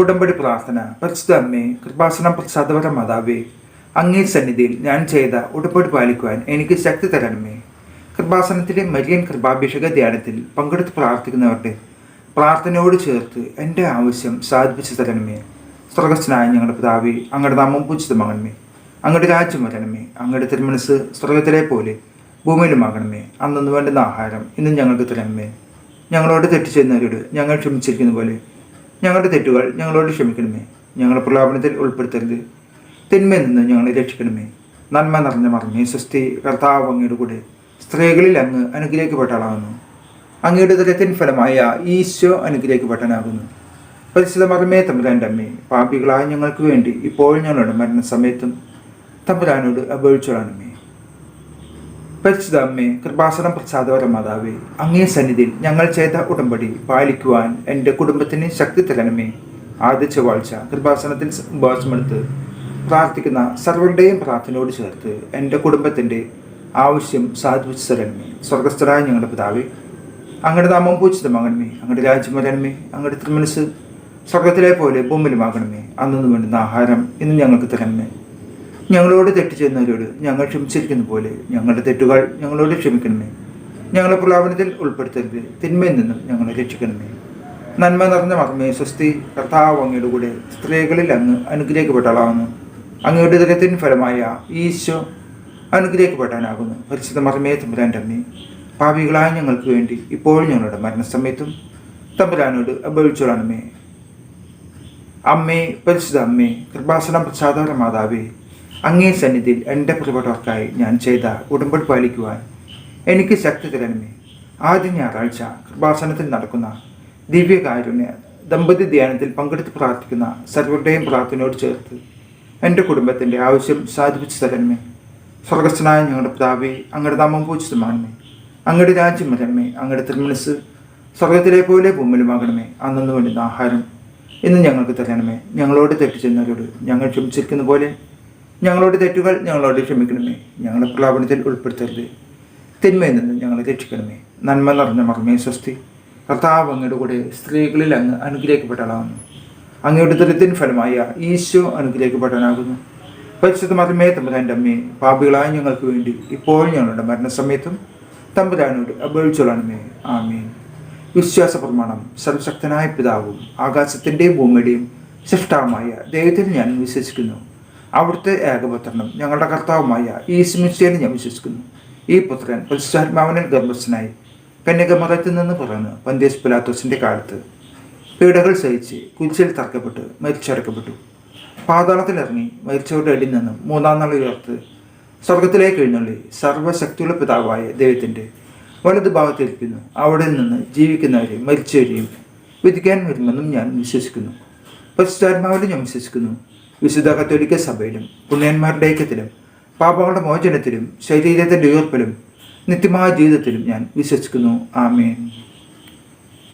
ഉടമ്പടി പ്രാർത്ഥന പരിശുദ്ധ അമ്മേ കൃപാസനം പ്രസാദപര മാതാവേ അങ്ങേ സന്നിധിയിൽ ഞാൻ ചെയ്ത ഉടമ്പടി പാലിക്കുവാൻ എനിക്ക് ശക്തി തരണമേ. കൃപാസനത്തിലെ മരിയൻ കൃപാഭിഷേക ധ്യാനത്തിൽ പങ്കെടുത്ത് പ്രാർത്ഥിക്കുന്നവരുടെ പ്രാർത്ഥനയോട് ചേർത്ത് എന്റെ ആവശ്യം സാധിപ്പിച്ചു തരണമേ. സ്വർഗസ്നായ ഞങ്ങളുടെ പിതാവേ അങ്ങയുടെ നാമം പൂജിതമാകണമേ അങ്ങയുടെ രാജ്യം വരണമേ. അങ്ങയുടെ തിരുമനസ് സ്വർഗത്തിലെ പോലെ ഭൂമിയിലുമാകണമേ. അന്നു വേണ്ടുന്ന ആഹാരം ഇന്നും ഞങ്ങൾക്ക് തരണമേ. ഞങ്ങളോട് തെറ്റ് ചെയ്യുന്നവരോട് ഞങ്ങൾ ക്ഷമിച്ചിരിക്കുന്ന പോലെ ഞങ്ങളുടെ തെറ്റുകൾ ഞങ്ങളോട് ക്ഷമിക്കണമേ. ഞങ്ങളുടെ പ്രലോഭനത്തിൽ ഉൾപ്പെടുത്തരുത്. തിന്മയിൽ നിന്ന് ഞങ്ങളെ രക്ഷിക്കണമേ. നന്മ നിറഞ്ഞ മറഞ്ഞേ സ്വസ്തി കർത്താവ് അങ്ങയുടെ കൂടെ സ്ത്രീകളിൽ അങ്ങ് അനുഗ്രഹിക്കപ്പെട്ട ആളാകുന്നു. അങ്ങയുടെ ദരത്തിൻ ഫലമായ ഈശോ അനുഗ്രഹിക്കപ്പെട്ടനാകുന്നു പരിശുദ്ധ മറമേ തമ്പുരാന്റെ അമ്മേ പാപികളായ ഞങ്ങൾക്ക് വേണ്ടി ഇപ്പോൾ ഞങ്ങളുടെ മരണസമയത്തും തമ്പുരാനോട് അപേക്ഷിച്ചോളണമേ പരിശുദ്ധ അമ്മേ കൃപാസനം പ്രസാദവര മാതാവേ അങ്ങേ സന്നിധിയിൽ ഞങ്ങൾ ചെയ്ത ഉടമ്പടി പാലിക്കുവാൻ എന്റെ കുടുംബത്തിന് ശക്തി തരണമേ. ആദ്യ ചൊവ്വാഴ്ച കൃപാസനത്തിൽ ഉപവാസമെടുത്ത് പ്രാർത്ഥിക്കുന്ന സർവരുടെയും പ്രാർത്ഥനയോട് ചേർത്ത് എന്റെ കുടുംബത്തിന്റെ ആവശ്യം സാധിച്ചു തരണമേ. സ്വർഗസ്ഥരായ ഞങ്ങളുടെ പിതാവേ അങ്ങയുടെ നാമം പൂജിതമാകണമേ. അങ്ങയുടെ രാജ്യം വരണമേ. അങ്ങയുടെ തിരുമനസ് സ്വർഗത്തിലെ പോലെ ഭൂമിയിലുമാകണമേ. അന്നു വേണ്ടുന്ന ആഹാരം ഇന്ന് ഞങ്ങൾക്ക് തരണമേ. ഞങ്ങളോട് തെറ്റ് ചെയ്യുന്നവരോട് ഞങ്ങൾ ക്ഷമിച്ചിരിക്കുന്ന പോലെ ഞങ്ങളുടെ തെറ്റുകൾ ഞങ്ങളോട് ക്ഷമിക്കണമേ. ഞങ്ങളെ പ്രലാപനത്തിൽ ഉൾപ്പെടുത്തരുത്. തിന്മയിൽ നിന്നും ഞങ്ങളെ രക്ഷിക്കണമേ. നന്മ നിറഞ്ഞ മർമ്മേ സ്വസ്തി കർത്താവ് അങ്ങയുടെ കൂടെ സ്ത്രീകളിൽ അങ്ങ് അനുഗ്രഹിക്കപ്പെട്ടളാവുന്നു അങ്ങയുടെ ദരത്തിന് ഫലമായ ഈശോ അനുഗ്രഹിക്കപ്പെടാനാകുന്നു. പരിശുദ്ധ മർമ്മയെ തമ്പുരാന്റെ അമ്മേ ഭാവികളായ ഞങ്ങൾക്ക് വേണ്ടി ഇപ്പോഴും ഞങ്ങളുടെ മരണസമയത്തും തമ്പുരാനോട് അപേക്ഷിച്ചോളണമേ. അമ്മേ പരിശുദ്ധ അമ്മേ കൃപാസനം പ്രസാദകര മാതാവേ അങ്ങേ സന്നിധിയിൽ എന്റെ പ്രിയപ്പെട്ടവർക്കായി ഞാൻ ചെയ്ത ഉടമ്പടി പാലിക്കുവാൻ എനിക്ക് ശക്തി തരണമേ. ആദ്യ ഞായറാഴ്ച കൃപാസനത്തിൽ നടക്കുന്ന ദിവ്യകാരുണ്യ ദമ്പതി ധ്യാനത്തിൽ പങ്കെടുത്ത് പ്രാർത്ഥിക്കുന്ന സർവരുടെയും പ്രാർത്ഥനയോട് ചേർത്ത് എന്റെ കുടുംബത്തിന്റെ ആവശ്യം സാധിപ്പിച്ചു തരണമേ. സ്വർഗസ്ഥനായ ഞങ്ങളുടെ പിതാവേ അങ്ങയുടെ നാമം പൂജിതമാണമേ അങ്ങയുടെ രാജ്യം വരണമേ. അങ്ങയുടെ തിരുമനസ് സ്വർഗത്തിലെ പോലെ ഭൂമിയിലുമാകണമേ. അന്നു വേണ്ടുന്ന ആഹാരം ഇന്ന് ഞങ്ങൾക്ക് തരണമേ. ഞങ്ങളോട് തെറ്റ് ചെയ്യുന്നവരോട് ഞങ്ങൾ ക്ഷമിച്ചിരിക്കുന്ന പോലെ ഞങ്ങളോട് തെറ്റുകൾ ഞങ്ങളോട് ക്ഷമിക്കണമേ. ഞങ്ങളെ പ്രലാപനത്തിൽ ഉൾപ്പെടുത്തരുത്. തിന്മയിൽ നിന്ന് ഞങ്ങളെ രക്ഷിക്കണമേ. നന്മ നിറഞ്ഞ മകമേ സ്വസ്തി. കർത്താവ് അങ്ങയുടെ കൂടെ സ്ത്രീകളിൽ അങ്ങ് അനുഗ്രഹിക്കപ്പെട്ട ആളാകുന്നു അങ്ങയുടെ ദരിദ്രൻ ഫലമായ ഈശോ അനുഗ്രഹിക്കപ്പെട്ടവനാകുന്നു. പരിശുദ്ധ മതമേ തമ്പുരാന്റെ അമ്മയെ പാപികളായ ഞങ്ങൾക്ക് വേണ്ടി ഇപ്പോൾ ഞങ്ങളുടെ മരണസമയത്തും തമ്പുരാനോട് അപേക്ഷിച്ചോളണമേ. ആമീൻ. വിശ്വാസ പ്രമാണം സർവശക്തനായ പിതാവും ആകാശത്തിന്റെയും ഭൂമിയുടെയും സൃഷ്ടാവുമായ ദൈവത്തിൽ ഞാൻ വിശ്വസിക്കുന്നു. അവിടുത്തെ ഏകപുത്രനും ഞങ്ങളുടെ കർത്താവുമായ ഈ സ്മിസ്റ്റയിൽ ഞാൻ വിശ്വസിക്കുന്നു. ഈ പുത്രൻ പരിശുദ്ധാത്മാവനിൽ ഗർഭസ്ഥനായി. കന്യകമതത്തിൽ നിന്ന് പിറന്ന് പന്ത്യസ് പിലാത്തോസിന്റെ കാലത്ത് പീഡകൾ സഹിച്ച് കുരിശിൽ തറക്കപ്പെട്ട് മരിച്ചടക്കപ്പെട്ടു. പാതാളത്തിലിറങ്ങി മരിച്ചവരുടെ അടിയിൽ നിന്നും മൂന്നാം നാൾ ഉയർത്ത് സ്വർഗത്തിലേക്ക് എഴുന്നള്ളി സർവശക്തിയുള്ള പിതാവായ ദൈവത്തിന്റെ വലതു ഭാഗത്തിരിക്കുന്നു അവിടെ നിന്ന് ജീവിക്കുന്നവരെയും മരിച്ചവരെയും വിധിക്കാൻ വരുമെന്നും ഞാൻ വിശ്വസിക്കുന്നു. പരിശുദ്ധാത്മാവിലും ഞാൻ വിശ്വസിക്കുന്നു. വിശുദ്ധ കത്തോലിക്ക സഭയിലും പുണ്യന്മാരുടെ ഐക്യത്തിലും പാപങ്ങളുടെ മോചനത്തിലും ശരീരത്തിന്റെ ഉയർപ്പിലും നിത്യമായ ജീവിതത്തിലും ഞാൻ വിശ്വസിക്കുന്നു. ആമേൻ.